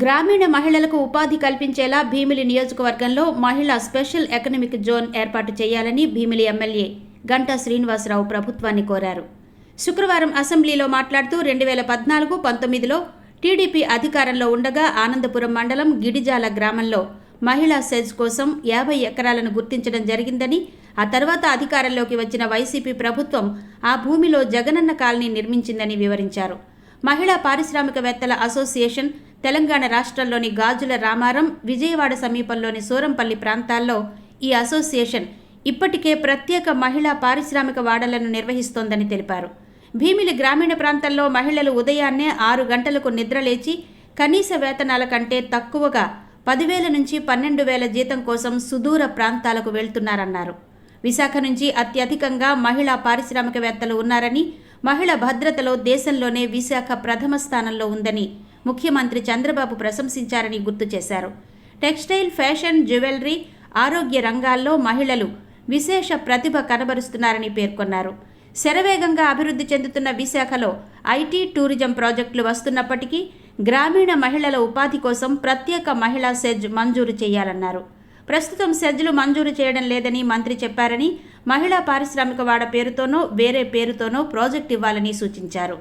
గ్రామీణ మహిళలకు ఉపాధి కల్పించేలా భీమిలి నియోజకవర్గంలో మహిళా స్పెషల్ ఎకనమిక్ జోన్ ఏర్పాటు చేయాలని భీమిలి ఎమ్మెల్యే గంటా శ్రీనివాసరావు ప్రభుత్వాన్ని కోరారు. శుక్రవారం అసెంబ్లీలో మాట్లాడుతూ రెండు వేల పద్నాలుగు పంతొమ్మిదిలో టీడీపీ అధికారంలో ఉండగా ఆనందపురం మండలం గిడిజాల గ్రామంలో మహిళా సెజ్ కోసం యాభై ఎకరాలను గుర్తించడం జరిగిందని ఆ తర్వాత అధికారంలోకి వచ్చిన వైసీపీ ప్రభుత్వం ఆ భూమిలో జగనన్న కాలనీ నిర్మించిందని వివరించారు. మహిళా పారిశ్రామికవేత్తల అసోసియేషన్ తెలంగాణ రాష్ట్రంలోని గాజుల రామారం విజయవాడ సమీపంలోని సూరంపల్లి ప్రాంతాల్లో ఈ అసోసియేషన్ ఇప్పటికే ప్రత్యేక మహిళా పారిశ్రామిక వాడలను నిర్వహిస్తోందని తెలిపారు. భీమిలి గ్రామీణ ప్రాంతాల్లో మహిళలు ఉదయాన్నే ఆరు గంటలకు నిద్రలేచి కనీస వేతనాల కంటే తక్కువగా పదివేల నుంచి పన్నెండు వేల జీతం కోసం సుదూర ప్రాంతాలకు వెళ్తున్నారన్నారు. విశాఖ నుంచి అత్యధికంగా మహిళా పారిశ్రామికవేత్తలు ఉన్నారని మహిళ భద్రతలో దేశంలోనే విశాఖ ప్రథమ స్థానంలో ఉందని ముఖ్యమంత్రి చంద్రబాబు ప్రశంసించారని గుర్తు చేశారు. టెక్స్టైల్ ఫ్యాషన్ జ్యువెలరీ ఆరోగ్య రంగాల్లో మహిళలు విశేష ప్రతిభ కనబరుస్తున్నారని పేర్కొన్నారు. శరవేగంగా అభివృద్ధి చెందుతున్న విశాఖలో ఐటీ టూరిజం ప్రాజెక్టులు వస్తున్నప్పటికీ గ్రామీణ మహిళల ఉపాధి కోసం ప్రత్యేక మహిళా సెజ్ మంజూరు చేయాలన్నారు. ప్రస్తుతం సెజ్లు మంజూరు చేయడం లేదని మంత్రి చెప్పారని మహిళా పారిశ్రామిక వాడ పేరుతోనో వేరే పేరుతోనో ప్రాజెక్ట్ ఇవ్వాలని సూచించారు.